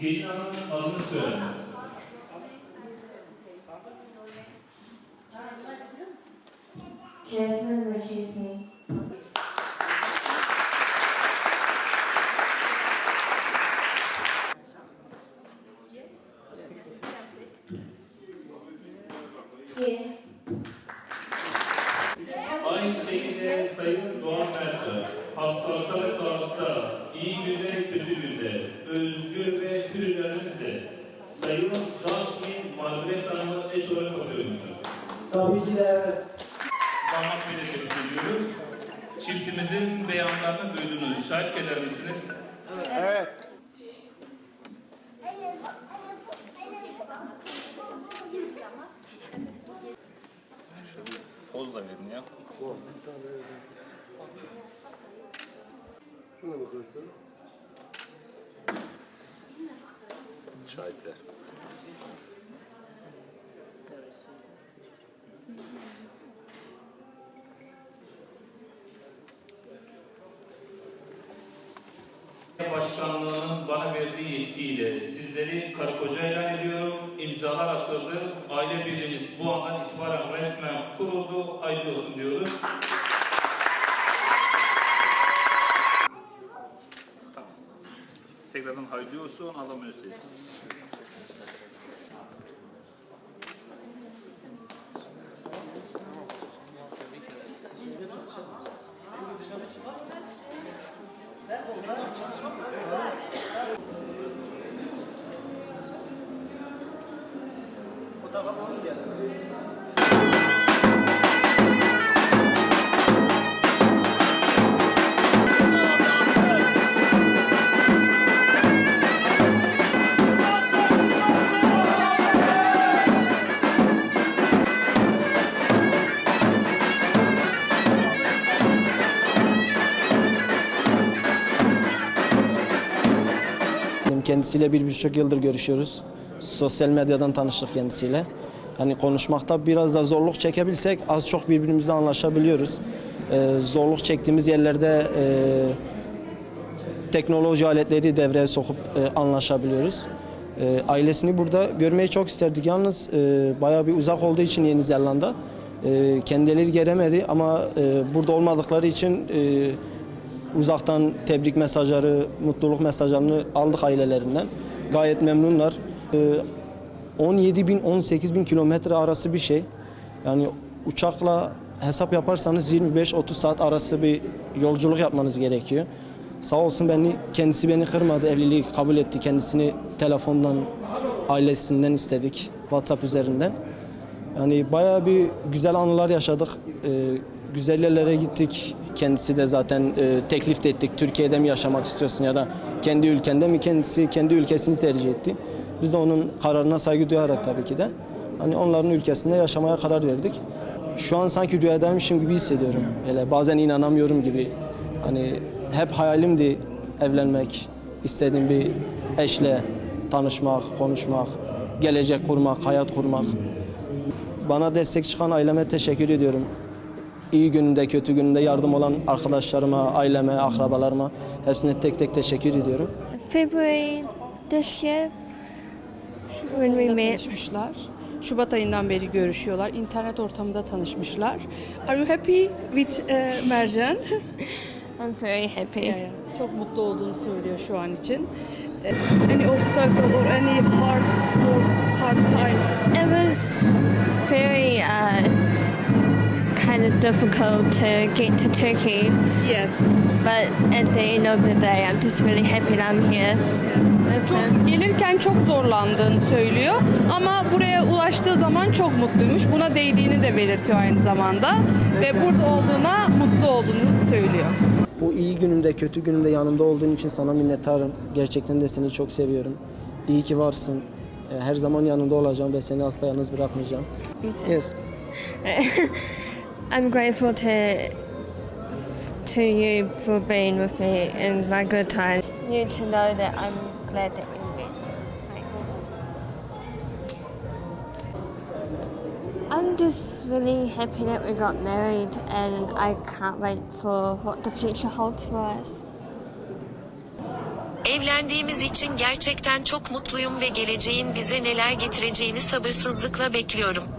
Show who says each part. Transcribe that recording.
Speaker 1: Gelin hanımın adını söylemez. Şekilde Sayın Doğan Mercan, hastalıkta ve sağlıkta, iyi günde, kötü günde, özgür ve hürriyetlenizle Sayın Jasmine Margaret Hanım'ı eş olarak atıyor musunuz?
Speaker 2: Tabii ki de evet.
Speaker 1: Damat Bey'le tebrik ediyoruz. Çiftimizin beyanlarını duydunuz. Şahit eder misiniz?
Speaker 2: Evet.
Speaker 1: Poz da verin ya.
Speaker 2: Şuna bakarsın.
Speaker 1: Şahitler. Başkanlığının bana verdiği yetkiyle sizleri karı koca ilan ediyorum. İmzalar atıldı. Aile birliğiniz bu andan itibaren resmen kuruldu. Hayırlı olsun diyoruz. Tekrardan hayırlı olsun. Allah mesut etsin.
Speaker 3: Kendisiyle bir birçok yıldır görüşüyoruz. Sosyal medyadan tanıştık kendisiyle. Hani konuşmakta biraz da zorluk çekebilsek az çok birbirimizle anlaşabiliyoruz. Ee, zorluk çektiğimiz yerlerde e, teknoloji aletleri devreye sokup e, anlaşabiliyoruz. E, ailesini burada görmeyi çok isterdik. Yalnız e, bayağı bir uzak olduğu için Yeni Zelanda e, kendileri gelemedi ama e, burada olmadıkları için e, uzaktan tebrik mesajları, mutluluk mesajlarını aldık ailelerinden. Gayet memnunlar. Ee, 17 bin, 18 bin kilometre arası bir şey. Yani uçakla hesap yaparsanız 25-30 saat arası bir yolculuk yapmanız gerekiyor. Sağ olsun beni, kendisi beni kırmadı, evliliği kabul etti. Kendisini telefondan, ailesinden istedik, WhatsApp üzerinden. Yani bayağı bir güzel anılar yaşadık. Ee, güzel yerlere gittik. Kendisi de zaten e, teklif de ettik. Türkiye'de mi yaşamak istiyorsun ya da kendi ülkende mi? Kendisi kendi ülkesini tercih etti. Biz de onun kararına saygı duyarak tabii ki de hani onların ülkesinde yaşamaya karar verdik. Şu an sanki rüyadaymışım gibi hissediyorum. Hele bazen inanamıyorum gibi. Hani hep hayalimdi evlenmek, istediğim bir eşle tanışmak, konuşmak, gelecek kurmak, hayat kurmak. Bana destek çıkan aileme teşekkür ediyorum. İyi gününde, kötü gününde yardım olan arkadaşlarıma, aileme, akrabalarıma hepsine tek tek teşekkür ediyorum.
Speaker 4: February this year when we met.
Speaker 5: tanışmışlar. Şubat ayından beri görüşüyorlar. İnternet ortamında tanışmışlar. Are you happy with uh, Mercan?
Speaker 4: I'm very happy.
Speaker 5: Yani Çok mutlu olduğunu söylüyor şu an için. Eh, Any obstacle or any hard or hard time?
Speaker 4: It was very uh, kind of difficult to get to Turkey,
Speaker 5: Yes.
Speaker 4: but at the end of the day, I'm just really happy that I'm here.
Speaker 5: Çok, gelirken çok zorlandığını söylüyor ama buraya ulaştığı zaman çok mutluymuş. Buna değdiğini de belirtiyor aynı zamanda ve burada olduğuna mutlu olduğunu söylüyor.
Speaker 3: Bu iyi günümde, kötü günümde yanımda olduğun için sana minnettarım. Gerçekten de seni çok seviyorum. İyi ki varsın. E, Her zaman yanında olacağım ve seni asla yalnız bırakmayacağım. Yes.
Speaker 4: I'm grateful to to you for being with me in my good times. You to know that I'm glad that we met. Thanks. I'm just really happy that we got married, and I can't wait for what the future holds for us.
Speaker 6: Evlendiğimiz için gerçekten çok mutluyum ve geleceğin bize neler getireceğini sabırsızlıkla bekliyorum.